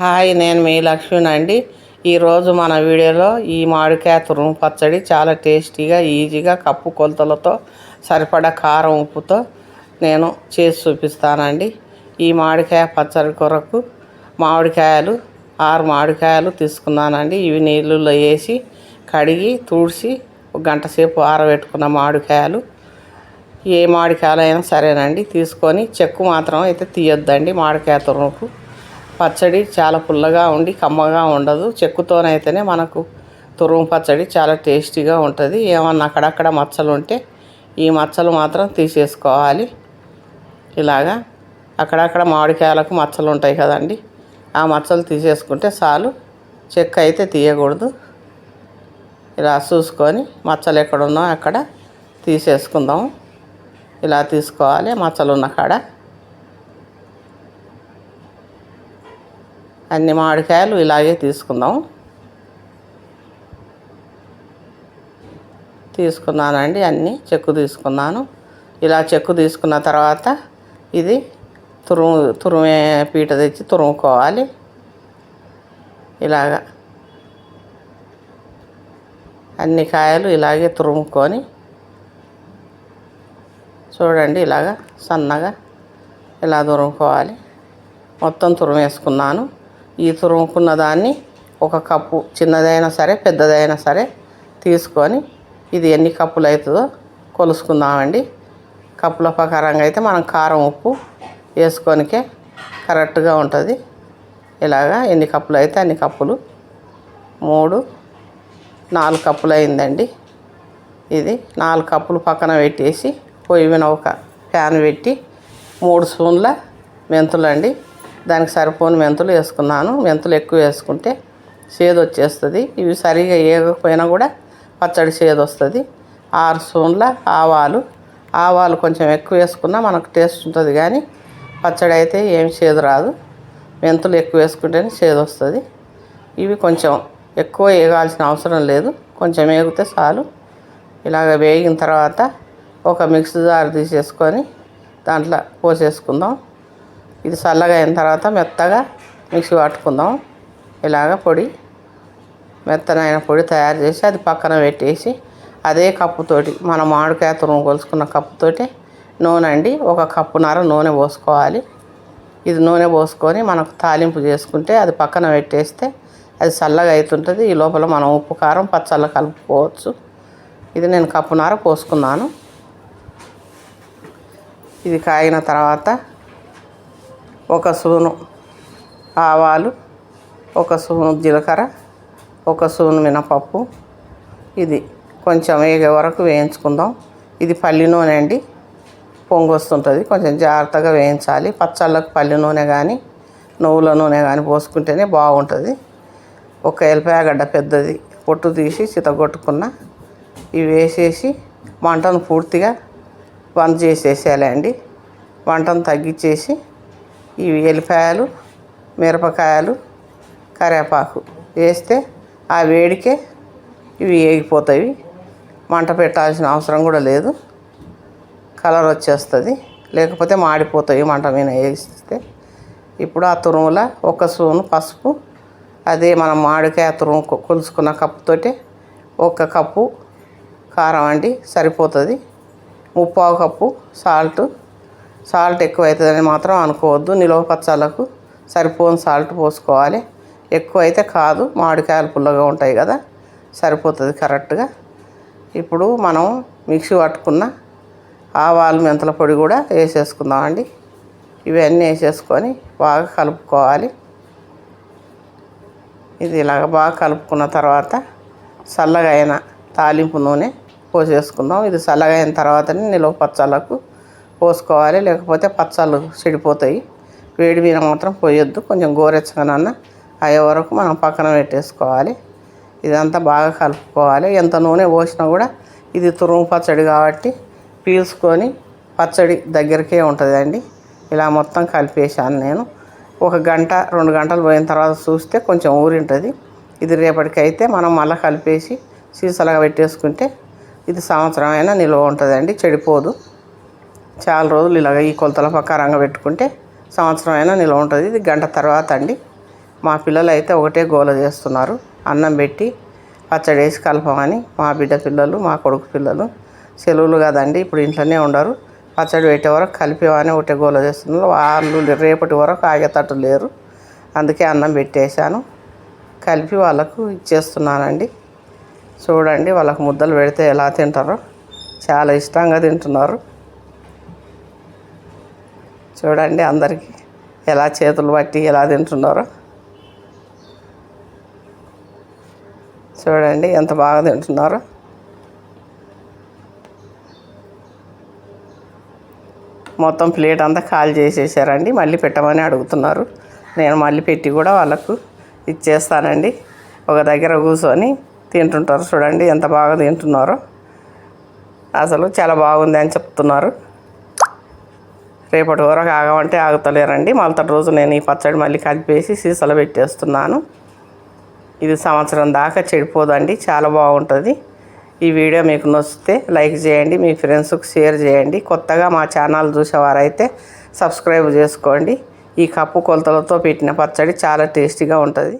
Hi నేను మీ లక్ష్మిని అండి. ఈరోజు మన వీడియోలో ఈ మామిడికాయ తురుము పచ్చడి చాలా టేస్టీగా ఈజీగా కప్పు కొలతలతో సరిపడా కారం ఉప్పుతో నేను చేసి చూపిస్తానండి. ఈ మామిడికాయ పచ్చడి కొరకు మామిడికాయలు ఆరు మామిడికాయలు తీసుకున్నానండి. ఇవి నీళ్ళల్లో వేసి కడిగి తుడిచి ఒక గంట సేపు ఆరబెట్టుకున్న మామిడికాయలు. ఏ మామిడికాయలు అయినా సరేనండి. తీసుకొని చెక్కు మాత్రం అయితే తీయొద్దండి మామిడికాయ తురుముకు. పచ్చడి చాలా పుల్లగా ఉండి కమ్మగా ఉండదు. చెక్కుతోనైతేనే మనకు తురుము పచ్చడి చాలా టేస్టీగా ఉంటుంది. ఏమన్నా అక్కడక్కడ మచ్చలు ఉంటే ఈ మచ్చలు మాత్రం తీసేసుకోవాలి. ఇలాగా అక్కడక్కడ మామిడికాయలకు మచ్చలు ఉంటాయి కదండి. ఆ మచ్చలు తీసేసుకుంటే చాలు. చెక్క అయితే తీయకూడదు. ఇలా చూసుకొని మచ్చలు ఎక్కడున్నా అక్కడ తీసేసుకుందాం ఇలా తీసుకోవాలి మచ్చలు ఉన్న కాడ. అన్ని మామిడికాయలు ఇలాగే తీసుకుందాం. తీసుకున్నానండి అన్నీ చెక్కు తీసుకున్నాను. ఇలా చెక్కు తీసుకున్న తర్వాత ఇది తురుము తురుమే పీట తెచ్చి తురుముకోవాలి. ఇలాగా అన్ని కాయలు ఇలాగే తురుముకొని చూడండి ఇలాగా సన్నగా ఇలా తురుముకోవాలి. మొత్తం తురుమేసుకున్నాను. ఈ తురుముకున్న దాన్ని ఒక కప్పు చిన్నదైనా సరే పెద్దదైనా సరే తీసుకొని ఇది ఎన్ని కప్పులు అవుతుందో కొలుసుకుందామండి. కప్పుల ప్రకారంగా అయితే మనం కారం ఉప్పు వేసుకోనికే కరెక్ట్గా ఉంటుంది. ఇలాగా ఎన్ని కప్పులు అయితే అన్ని కప్పులు. మూడు నాలుగు కప్పులు అయిందండి. ఇది నాలుగు కప్పులు పక్కన పెట్టేసి పొయ్యి మీద ఒక ప్యాన్ పెట్టి మూడు స్పూన్ల మెంతులు అండి దానికి సరిపోని మెంతులు వేసుకున్నాను. మెంతులు ఎక్కువ వేసుకుంటే చేదు వచ్చేస్తుంది. ఇవి సరిగా వేయకపోయినా కూడా పచ్చడి చేదు వస్తుంది. ఆరు స్పూన్ల ఆవాలు. ఆవాలు కొంచెం ఎక్కువ వేసుకున్నా మనకు టేస్ట్ ఉంటుంది కానీ పచ్చడి అయితే ఏమి చేదు రాదు. మెంతులు ఎక్కువ వేసుకుంటేనే చేదు వస్తుంది. ఇవి కొంచెం ఎక్కువ వేగాల్సిన అవసరం లేదు. కొంచెం వేగితే చాలు. ఇలాగ వేగిన తర్వాత ఒక మిక్సీ జార్ తీసేసుకొని దాంట్లో పోసేసుకుందాం. ఇది చల్లగా అయిన తర్వాత మెత్తగా మిక్సీ పట్టుకుందాం. ఇలాగ పొడి మెత్తనైన పొడి తయారు చేసి అది పక్కన పెట్టేసి అదే కప్పుతోటి మన మామిడికాయ తురుము కొలుసుకున్న కప్పుతోటి నూనె అండి. ఒక కప్పున్నర నూనె పోసుకోవాలి. ఇది నూనె పోసుకొని మనకు తాలింపు చేసుకుంటే అది పక్కన పెట్టేస్తే అది చల్లగా అవుతుంటుంది ఈ లోపల మనం ఉప్పు కారం పచ్చళ్ళ కలుపుకోవచ్చు. ఇది నేను కప్పునార పోసుకున్నాను. ఇది కాగిన తర్వాత ఒక స్పూను ఆవాలు ఒక స్పూను జీలకర్ర ఒక స్పూను మినపప్పు. ఇది కొంచెం వేగే వరకు వేయించుకుందాం. ఇది పల్లి నూనె అండి. పొంగు వస్తుంటుంది. కొంచెం జాగ్రత్తగా వేయించాలి. పచ్చళ్ళకు పల్లి నూనె కానీ నువ్వుల నూనె కానీ పోసుకుంటేనే బాగుంటుంది. ఒక ఎల్పాయగడ్డ పెద్దది పొట్టు తీసి చితగొట్టుకున్న ఇవి వేసేసి మంటను పూర్తిగా బంద్ చేసేసేయాలండి. మంటను తగ్గించేసి ఇవి ఎల్లిపాయలు మిరపకాయలు కరివేపాకు వేస్తే ఆ వేడికే ఇవి వేగిపోతాయి మంట పెట్టాల్సిన అవసరం కూడా లేదు. కలర్ వచ్చేస్తుంది. లేకపోతే మాడిపోతాయి మంట మీద వేస్తే ఇప్పుడు ఆ తురుముల ఒక స్పూను పసుపు అదే మనం మామిడికాయ తురుము కొలుసుకున్న కప్పుతోటి ఒక కప్పు కారం అండి సరిపోతుంది. ముప్పావు కప్పు సాల్ట్ సాల్ట్ ఎక్కువ అవుతుందని మాత్రం అనుకోవద్దు. నిలవ పచ్చళ్ళకు సరిపోని సాల్ట్ పోసుకోవాలి. ఎక్కువ అయితే కాదు. మామిడికాయలు పుల్లగా ఉంటాయి కదా సరిపోతుంది కరెక్ట్గా. ఇప్పుడు మనం మిక్సీ పట్టుకున్న ఆవాలు మెంతుల పొడి కూడా వేసేసుకుందామండి. ఇవన్నీ వేసేసుకొని బాగా కలుపుకోవాలి. ఇది ఇలాగ బాగా కలుపుకున్న తర్వాత చల్లగా అయిన తాలింపు నూనె పోసేసుకుందాం. ఇది చల్లగా అయిన తర్వాతనే నిలువ పచ్చళ్ళకు పోసుకోవాలి లేకపోతే పచ్చళ్ళు చెడిపోతాయి. వేడి మీద మాత్రం పోయొద్దు. కొంచెం గోరెచ్చగానన్న అయ్యే వరకు మనం పక్కన పెట్టేసుకోవాలి. ఇదంతా బాగా కలుపుకోవాలి. ఎంత నూనె పోసినా కూడా ఇది తురుము పచ్చడి కాబట్టి పీల్చుకొని పచ్చడి దగ్గరికే ఉంటుందండి ఇలా మొత్తం కలిపేసాను నేను. ఒక గంట రెండు గంటలు పోయిన తర్వాత చూస్తే కొంచెం ఊరింటుంది. ఇది రేపటికైతే మనం మళ్ళీ కలిపేసి సీసాలుగా పెట్టేసుకుంటే ఇది సంవత్సరం అయినా నిల్వ ఉంటుందండి చెడిపోదు. చాలా రోజులు ఇలాగ ఈ కొలతల ప్రకారంగా పెట్టుకుంటే సంవత్సరం అయినా నిల్వ ఉంటుంది. ఇది గంట తర్వాత అండి. మా పిల్లలు అయితే ఒకటే గోల చేస్తున్నారు. అన్నం పెట్టి పచ్చడి వేసి కలపమని మా బిడ్డ పిల్లలు మా కొడుకు పిల్లలు. సెలవులు కదండి ఇప్పుడు ఇంట్లోనే ఉండరు. పచ్చడి పెట్టే వరకు కలిపేవని ఒకటే గోల చేస్తున్నారు. వాళ్ళు రేపటి వరకు ఆగేటట్టు లేరు. అందుకే అన్నం పెట్టేశాను. కలిపి వాళ్ళకు ఇచ్చేస్తున్నానండి. చూడండి వాళ్ళకు ముద్దలు పెడితే ఎలా తింటారో. చాలా ఇష్టంగా తింటున్నారు. చూడండి అందరికీ ఎలా చేతులు పట్టి ఎలా తింటున్నారో. చూడండి ఎంత బాగా తింటున్నారో. మొత్తం ప్లేట్ అంతా ఖాళీ చేసేసారండి. మళ్ళీ పెట్టమని అడుగుతున్నారు. నేను మళ్ళీ పెట్టి కూడా వాళ్ళకు ఇచ్చేస్తానండి. ఒక దగ్గర కూర్చొని తింటుంటారు చూడండి ఎంత బాగా తింటున్నారో. అసలు చాలా బాగుంది అని చెప్తున్నారు. రేపటి వరకు ఆగమంటే ఆగుతలేరండి. మళ్ళీ రోజు నేను ఈ పచ్చడి మళ్ళీ కలిపేసి సీసాలో పెట్టేస్తున్నాను. ఇది సంవత్సరం దాకా చెడిపోదండి. చాలా బాగుంటుంది. ఈ వీడియో మీకు నచ్చితే లైక్ చేయండి మీ ఫ్రెండ్స్కి షేర్ చేయండి. కొత్తగా మా ఛానల్ చూసేవారైతే సబ్స్క్రైబ్ చేసుకోండి. ఈ కప్పు కొలతలతో పెట్టిన పచ్చడి చాలా టేస్టీగా ఉంటుంది.